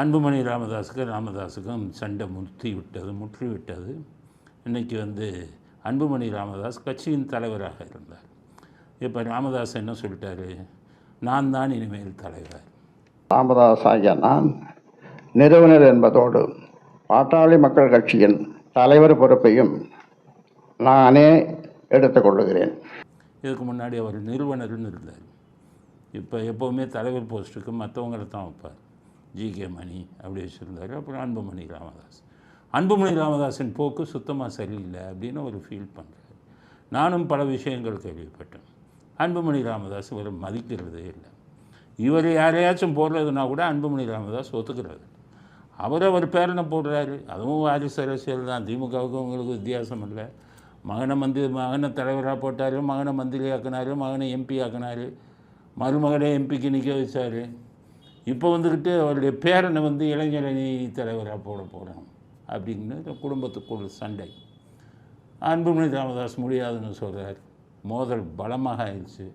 அன்புமணி ராமதாஸுக்கு ராமதாஸுக்கும் சண்டை முற்றி விட்டது முற்றி விட்டது இன்றைக்கி வந்து அன்புமணி ராமதாஸ் கட்சியின் தலைவராக இருந்தார். இப்போ ராமதாஸ் என்ன சொல்லிட்டாரு? நான் தான் இனிமேல் தலைவர். ராமதாஸ் ஆகிய நான் நிறுவனர் என்பதோடு பாட்டாளி மக்கள் கட்சியின் தலைவர் பொறுப்பையும் நானே எடுத்துக்கொள்ளுகிறேன் இதுக்கு முன்னாடி அவர் நிறுவனர்னு இருந்தார். இப்போ எப்போவுமே தலைவர் போஸ்ட்டுக்கு மற்றவங்களை தான் வைப்பார். ஜி கே மணி அப்படி வச்சுருந்தார். அப்புறம் அன்புமணி ராமதாஸ். அன்புமணி ராமதாஸின் போக்கு சுத்தமாக சரியில்லை அப்படின்னு ஒரு ஃபீல் பண்ணுறாரு நானும் பல விஷயங்கள் கேள்விப்பட்டேன். அன்புமணி ராமதாஸ் இவர் மதிக்கிறதே இல்லை. இவர் யாரையாச்சும் போடுறதுனா கூட அன்புமணி ராமதாஸ் ஒத்துக்கிறது அவர் அவர் பேரனை போடுறாரு. அதுவும் வாரிசு அரசியல் தான். திமுகவுக்கும் உங்களுக்கு வித்தியாசம் இல்லை. மகனை மந்திரி மகனை தலைவராக போட்டார் மகனை மந்திரி ஆக்கினார் மகனை எம்பி ஆக்கினார். மருமகனை எம்பிக்கு நிற்க வச்சார். இப்போ வந்துக்கிட்டு அவருடைய பேரனை வந்து இளைஞரணி தலைவராக போட போகிறோம் அப்படின்னு குடும்பத்துக்குள் சண்டை. அன்புமணி ராமதாஸ் முடியாதுன்னு சொல்கிறார் மோதல் பலமாக ஆயிடுச்சு.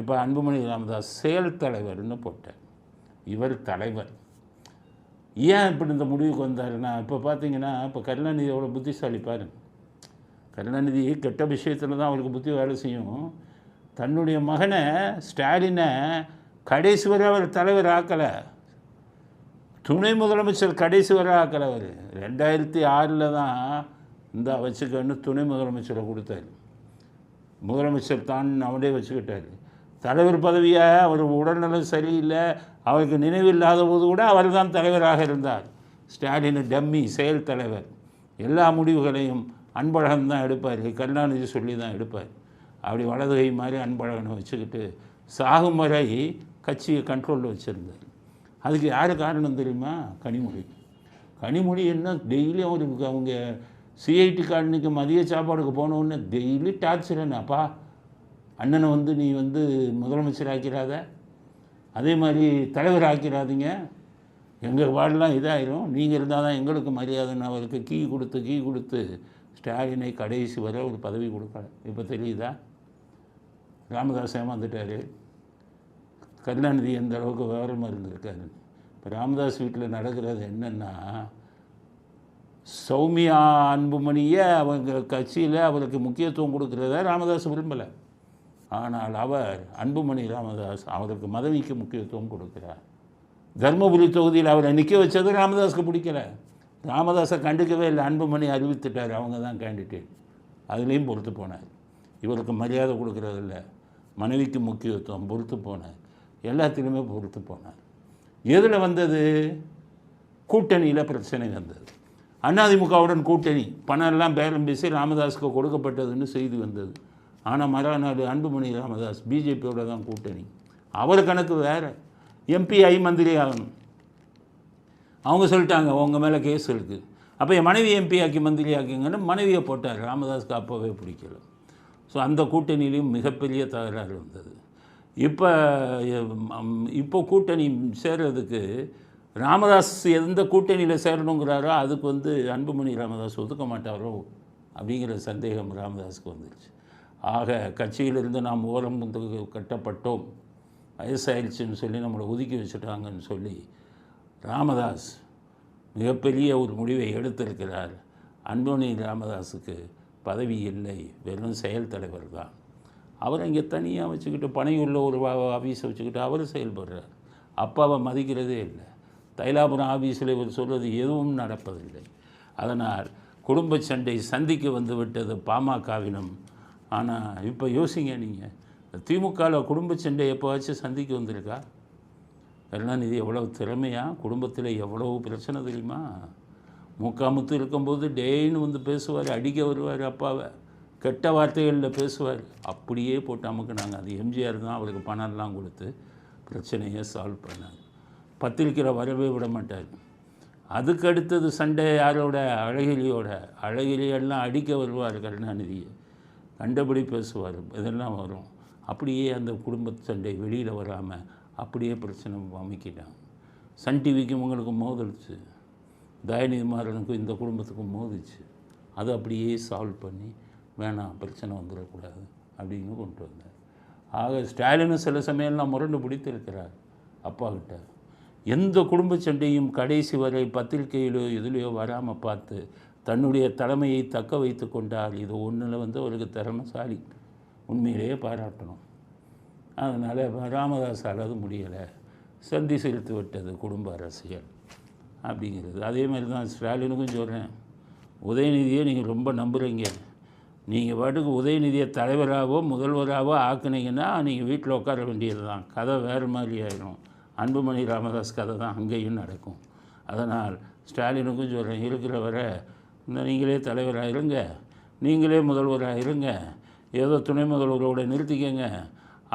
இப்போ அன்புமணி ராமதாஸ் செயல் தலைவர்னு போட்டார். இவர் தலைவர். ஏன் இப்படி இந்த முடிவுக்கு வந்தாருன்னா இப்போ பார்த்தீங்கன்னா இப்போ கருணாநிதி எவ்வளோ புத்திசாலி பாருங்க. கருணாநிதி கெட்ட விஷயத்தில் தான் அவருக்கு புத்தி வேலை செய்யும். தன்னுடைய மகனை ஸ்டாலினை கடைசி வரை அவர் தலைவர் ஆக்கலை. துணை முதலமைச்சர் கடைசி வரை ஆக்கலை அவர். ரெண்டாயிரத்தி ஆறில் தான் இந்த வச்சுக்கன்னு துணை முதலமைச்சரை கொடுத்தாரு. முதலமைச்சர் தான் அவனே வச்சுக்கிட்டார். தலைவர் பதவியை அவர் உடல்நலம் சரியில்லை அவருக்கு நினைவில்லாத போது கூட அவர் தான் தலைவராக இருந்தார். ஸ்டாலின் டம்மி செயல் தலைவர். எல்லா முடிவுகளையும் அன்பழகன் தான் எடுப்பார். கருணாநிதி சொல்லி தான் எடுப்பார். அப்படி வலது கை மாதிரி அன்பழகனை வச்சுக்கிட்டு சாகும் வரை கட்சியை கண்ட்ரோலில் வச்சுருந்தார். அதுக்கு யார் காரணம் தெரியுமா? கனிமொழி. கனிமொழி என்ன டெய்லி அவருக்கு அவங்க சிஐடி காலனிக்கு மதிய சாப்பாடுக்கு போனோடனே டெய்லி டார்ச்சர் என்னப்பா அண்ணனை வந்து நீ வந்து முதலமைச்சர் ஆக்கிறாத அதே மாதிரி தலைவர் ஆக்கிறாதீங்க. எங்கள் வார்டெலாம் இதாயிரும். நீங்கள் இருந்தால் தான் எங்களுக்கு மரியாதைன்னு அவருக்கு கீ கொடுத்து கீ கொடுத்து ஸ்டாலினை கடைசி வரை ஒரு பதவி கொடுக்கல. இப்போ தெரியுதா? ராமதாஸ் ஏமாந்துட்டார். கருணாநிதி எந்த அளவுக்கு விவரமாக இருந்திருக்காரு? இப்போ ராமதாஸ் வீட்டில் நடக்கிறது என்னென்னா சௌமியா அன்புமணியை அவங்க கட்சியில் அவருக்கு முக்கியத்துவம் கொடுக்குறத ராமதாஸ் விரும்பலை. ஆனால் அவர் அன்புமணி ராமதாஸ் அவருக்கு மதவிக்கு முக்கியத்துவம் கொடுக்கிறார். தர்மபுரி தொகுதியில் அவரை நிற்க வச்சது ராமதாஸுக்கு பிடிக்கல. ராமதாஸை கண்டுக்கவே இல்லை. அன்புமணி அறிவித்துட்டார். அவங்க தான் கேண்டிடேட். அதுலேயும் பொறுத்து போனார். இவருக்கு மரியாதை கொடுக்கறதில்ல மனைவிக்கு முக்கியத்துவம் பொறுத்து போனார். எல்லாத்துக்குமே பொறுத்து போனார். எதில் வந்தது? கூட்டணியில் பிரச்சனை வந்தது. அதிமுகவுடன் கூட்டணி. பணம் எல்லாம் பேரம் பேசி ராமதாஸுக்கு கொடுக்கப்பட்டதுன்னு செய்தி வந்தது. ஆனால் மறுநாள் அன்புமணி ராமதாஸ் பிஜேபியோட தான் கூட்டணி. அவர் கணக்கு வேறு. எம்பி ஐ மந்திரி ஆகணும். அவங்க சொல்லிட்டாங்க உங்கள் மேலே கேஸ் இருக்குது அப்போ என் மனைவி எம்பி ஆக்கி மந்திரி ஆக்கிங்கன்னு மனைவியை போட்டார். ராமதாஸ்க்கு அப்போவே பிடிக்கல. ஸோ அந்த கூட்டணியிலையும் மிகப்பெரிய தகராறு வந்தது. இப்போ இப்போ கூட்டணி சேர்றதுக்கு ராமதாஸ் எந்த கூட்டணியில் சேரணுங்கிறாரோ அதுக்கு வந்து அன்புமணி ராமதாஸ் ஒதுக்க மாட்டாரோ அப்படிங்கிற சந்தேகம் ராமதாஸுக்கு வந்துருச்சு. ஆக கட்சியிலிருந்து நாம் ஓரம் வந்து கட்டப்பட்டோம். வயசாயிடுச்சுன்னு சொல்லி நம்மளை ஒதுக்கி வச்சுட்டாங்கன்னு சொல்லி ராமதாஸ் மிகப்பெரிய ஒரு முடிவை எடுத்திருக்கிறார். அன்புமணி ராமதாஸுக்கு பதவி இல்லை. வெறும் செயல் தலைவர் தான். அவர் இங்கே தனியாக வச்சுக்கிட்டு பனையுள்ள ஒரு ஆஃபீஸை வச்சுக்கிட்டு அவர் செயல்படுறார். அப்பாவை மதிக்கிறதே இல்லை. தைலாபுரம் ஆஃபீஸில் இவர் சொல்வது எதுவும் நடப்பதில்லை. அதனால் குடும்ப சண்டை சந்திக்க வந்து விட்டது பாமகவினம் ஆனால் இப்போ யோசிங்க நீங்கள் திமுகவில் குடும்ப சண்டை எப்போவாச்சும் சந்திக்க வந்திருக்கா? கருணாநிதி எவ்வளோ திறமையா? குடும்பத்தில் எவ்வளோ பிரச்சனை தெரியுமா? முக்காமுத்து இருக்கும்போது டெய்னு வந்து பேசுவார் அடிக்க வருவார் அப்பாவை. கெட்ட வார்த்தைகளில் பேசுவார். அப்படியே போட்டு அமுக்குனாங்க. அது எம்ஜிஆர் தான் அவருக்கு பணம்லாம் கொடுத்து பிரச்சனையை சால்வ் பண்ணார். பத்திரிக்கையில் வரவே விட மாட்டார். அதுக்கு அடுத்தது சண்டை யாரோட? அழகிரியோட அழகிரியெல்லாம் அடிக்க வருவார் கருணாநிதியை கண்டபடி பேசுவார். இதெல்லாம் வரும். அப்படியே அந்த குடும்ப சண்டை வெளியில் வராமல் அப்படியே பிரச்சனை அமைக்கிட்டாங்க. சன் டிவிக்கும் உங்களுக்கு மோதலிச்சு தயநிதி மாறனுக்கும் இந்த குடும்பத்துக்கும் மோதிச்சு. அதை அப்படியே சால்வ் பண்ணி வேணாம் பிரச்சனை வந்துடக்கூடாது அப்படின்னு கொண்டு வந்தார். ஆக ஸ்டாலினும் சில சமயம்லாம் முரண்டு பிடித்திருக்கிறார். அப்பாக்கிட்ட எந்த குடும்ப சண்டையும் கடைசி வரை பத்திரிகையிலோ இதுலேயோ வராமல் பார்த்து தன்னுடைய தலைமையை தக்க வைத்து கொண்டால் இது ஒன்றில் வந்து அவருக்கு திறமைசாலி. உண்மையிலேயே பாராட்டணும். அதனால் ராமதாஸால் அது முடியலை. சந்தி செலுத்தி விட்டது குடும்ப அரசியல் அப்படிங்கிறது. அதே மாதிரி தான் ஸ்டாலினுக்கும் சொல்கிறேன் உதயநிதியை நீங்கள் ரொம்ப நம்புகிறீங்க நீங்கள் பாட்டுக்கு உதயநிதியை தலைவராகவோ முதல்வராகவோ ஆக்குனீங்கன்னா நீங்கள் வீட்டில் உட்கார வேண்டியது தான் கதை வேறு மாதிரி ஆயிடும் அன்புமணி ராமதாஸ் கதை தான் அங்கேயும் நடக்கும். அதனால் ஸ்டாலினுக்கும் சொல்கிறேன் இருக்கிற வரை இந்த நீங்களே தலைவராக இருங்க நீங்களே முதல்வராக இருங்க ஏதோ துணை முதல்வரோட நிறுத்திக்கங்க.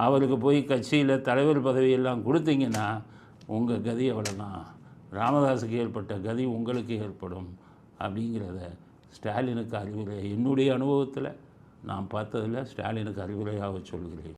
அவருக்கு போய் கட்சியில் தலைவர் பதவியெல்லாம் கொடுத்தீங்கன்னா உங்கள் கதி அவ்வளோதான் ராமதாஸுக்கு ஏற்பட்ட கதி உங்களுக்கு ஏற்படும். அப்படிங்கிறத ஸ்டாலினுக்கு அறிவுரை. என்னுடைய அனுபவத்தில் நான் பார்த்ததில் ஸ்டாலினுக்கு அறிவுரையாக சொல்கிறேன்.